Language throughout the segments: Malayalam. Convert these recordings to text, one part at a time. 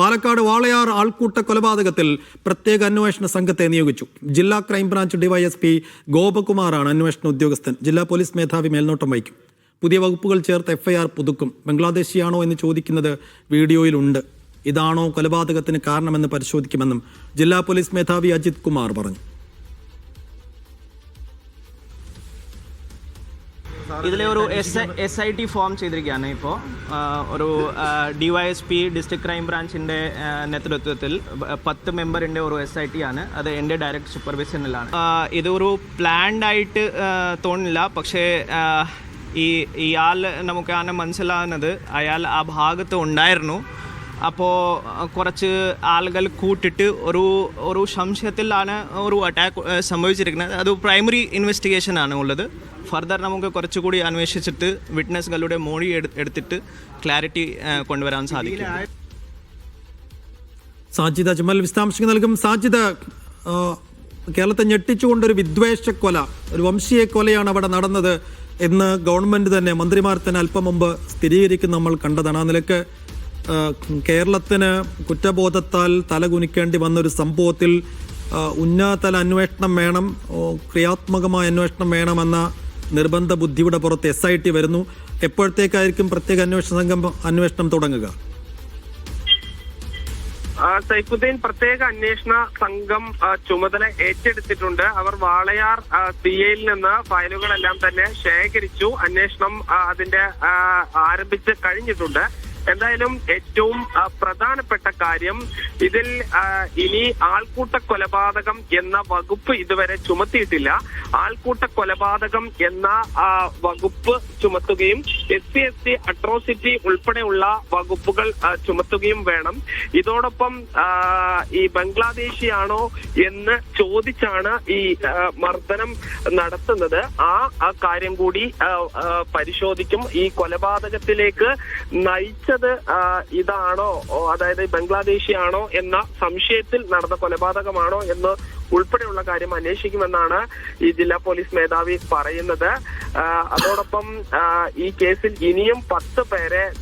പാലക്കാട് വാളയാർ ആൾക്കൂട്ട കൊലപാതകത്തിൽ പ്രത്യേക അന്വേഷണ സംഘത്തെ നിയോഗിച്ചു. ജില്ലാ ക്രൈംബ്രാഞ്ച് ഡിവൈഎസ്പി ഗോപകുമാറാണ് അന്വേഷണ ഉദ്യോഗസ്ഥൻ. ജില്ലാ പോലീസ് മേധാവി മേൽനോട്ടം വഹിക്കും. പുതിയ വകുപ്പുകൾ ചേർത്ത് എഫ്ഐആർ പുതുക്കും. ബംഗ്ലാദേശിയാണോ എന്ന് ചോദിക്കുന്നത് വീഡിയോയിലുണ്ട്. ഇതാണോ കൊലപാതകത്തിന് കാരണമെന്ന് പരിശോധിക്കുമെന്നും ജില്ലാ പോലീസ് മേധാവി അജിത് കുമാർ പറഞ്ഞു. ഇതിലെ ഒരു S S I T form ചെയ്തിരിക്കുകയാണ് ഇപ്പോൾ. ഒരു D Y S P district crime ബ്രാഞ്ചിന്റെ നേതൃത്വത്തിൽ പത്ത് മെമ്പറിന്റെ ഒരു എസ് ഐ ടി ആണ്. അത് എന്റെ ഡയറക്റ്റ് സൂപ്പർവിഷനിലാണ്. ഇതൊരു പ്ലാൻഡ് ആയിട്ട് തോന്നില്ല പക്ഷേ ഈ ഇയാൾ നമുക്ക് അങ്ങനെ മനസ്സിലാകുന്നത് അയാൾ ആ ഭാഗത്ത് ഉണ്ടായിരുന്നു. അപ്പോൾ കുറച്ച് ആളുകൾ കൂട്ടിട്ട് ഒരു ഒരു സംശയത്തിലാണ് ഒരു അറ്റാക്ക് സംഭവിച്ചിരിക്കുന്നത്. അത് പ്രൈമറി ഇൻവെസ്റ്റിഗേഷൻ ആണ് ഉള്ളത്. ഫർദർ നമുക്ക് കുറച്ചുകൂടി അന്വേഷിച്ചിട്ട് വിറ്റ്നസ്കളുടെ മൊഴി എടുത്തിട്ട് ക്ലാരിറ്റി കൊണ്ടുവരാൻ സാധിക്കും. സാജിദ അജ്മൽ വിശദാംശങ്ങൾ നൽകും. സാജിദ കേരളത്തെ ഞെട്ടിച്ചുകൊണ്ടൊരു വിദ്വേഷ കൊല ഒരു വംശീയ കൊലയാണ് അവിടെ നടന്നത് എന്ന് ഗവൺമെന്റ് തന്നെ മന്ത്രിമാർ തന്നെ അല്പം മുമ്പ് സ്ഥിരീകരിക്കുന്ന നമ്മൾ കണ്ടതാണ്. ആ നിലയ്ക്ക് കേരളത്തിന് കുറ്റബോധത്താൽ തലകുനിക്കേണ്ടി വന്നൊരു സംഭവത്തിൽ ഉന്നതതല അന്വേഷണം വേണം ക്രിയാത്മകമായ അന്വേഷണം വേണമെന്ന നിർബന്ധ ബുദ്ധിയുടെ പുറത്ത് എസ് ഐ ടി വരുന്നു. എപ്പോഴത്തേക്കായിരിക്കും പ്രത്യേക അന്വേഷണ സംഘം അന്വേഷണം തുടങ്ങുക? സൈഫുദ്ദീൻ പ്രത്യേക അന്വേഷണ സംഘം ചുമതല ഏറ്റെടുത്തിട്ടുണ്ട്. അവർ വാളയാർ സി ഐയിൽ നിന്ന് ഫയലുകളെല്ലാം തന്നെ ശേഖരിച്ചു. അന്വേഷണം അതിന്റെ ആരംഭിച്ച് കഴിഞ്ഞിട്ടുണ്ട്. എന്തായാലും ഏറ്റവും പ്രധാനപ്പെട്ട കാര്യം ഇതിൽ ഇനി ആൾക്കൂട്ട കൊലപാതകം എന്ന വകുപ്പ് ഇതുവരെ ചുമത്തിയിട്ടില്ല. ആൾക്കൂട്ട കൊലപാതകം എന്ന വകുപ്പ് ചുമത്തുകയും S C S T atrocity ഉൾപ്പെടെയുള്ള വകുപ്പുകൾ ചുമത്തുകയും വേണം. ഇതോടൊപ്പം ഈ ബംഗ്ലാദേശിയാണോ എന്ന് ചോദിച്ചാണ് ഈ മർദ്ദനം നടത്തുന്നത്. ആ കാര്യം കൂടി പരിശോധിക്കും. ഈ കൊലപാതകത്തിലേക്ക് നയിച്ചത് ആ, ഇതാണോ അതായത് ബംഗ്ലാദേശി ആണോ എന്ന സംശയത്തിൽ നടന്ന കൊലപാതകമാണോ എന്ന് ഉൾപ്പെടെയുള്ള കാര്യം അന്വേഷിക്കുമെന്നാണ് ഈ ജില്ലാ പോലീസ് മേധാവി പറയുന്നത്. അതോടൊപ്പം ഈ കേസിൽ ഇനിയും പത്ത് പേരെ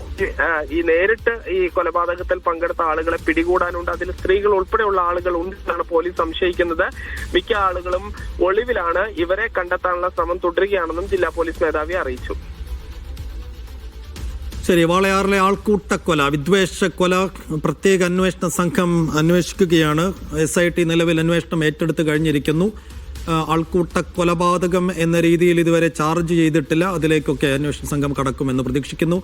ഈ നേരിട്ട് ഈ കൊലപാതകത്തിൽ പങ്കെടുത്ത ആളുകളെ പിടികൂടാനുണ്ട്. അതിൽ സ്ത്രീകൾ ഉൾപ്പെടെയുള്ള ആളുകൾ ഉണ്ടെന്നാണ് പോലീസ് സംശയിക്കുന്നത്. മിക്ക ആളുകളും ഒളിവിലാണ്. ഇവരെ കണ്ടെത്താനുള്ള ശ്രമം തുടരുകയാണെന്നും ജില്ലാ പോലീസ് മേധാവി അറിയിച്ചു. ശരി വാളയാറിലെ ആൾക്കൂട്ടക്കൊല വിദ്വേഷക്കൊല പ്രത്യേക അന്വേഷണ സംഘം അന്വേഷിക്കുകയാണ്. എസ് ഐ ടി നിലവിൽ അന്വേഷണം ഏറ്റെടുത്ത് കഴിഞ്ഞിരിക്കുന്നു. ആൾക്കൂട്ട കൊലപാതകം എന്ന രീതിയിൽ ഇതുവരെ ചാർജ് ചെയ്തിട്ടില്ല. അതിലേക്കൊക്കെ അന്വേഷണ സംഘം കടക്കുമെന്ന് പ്രതീക്ഷിക്കുന്നു.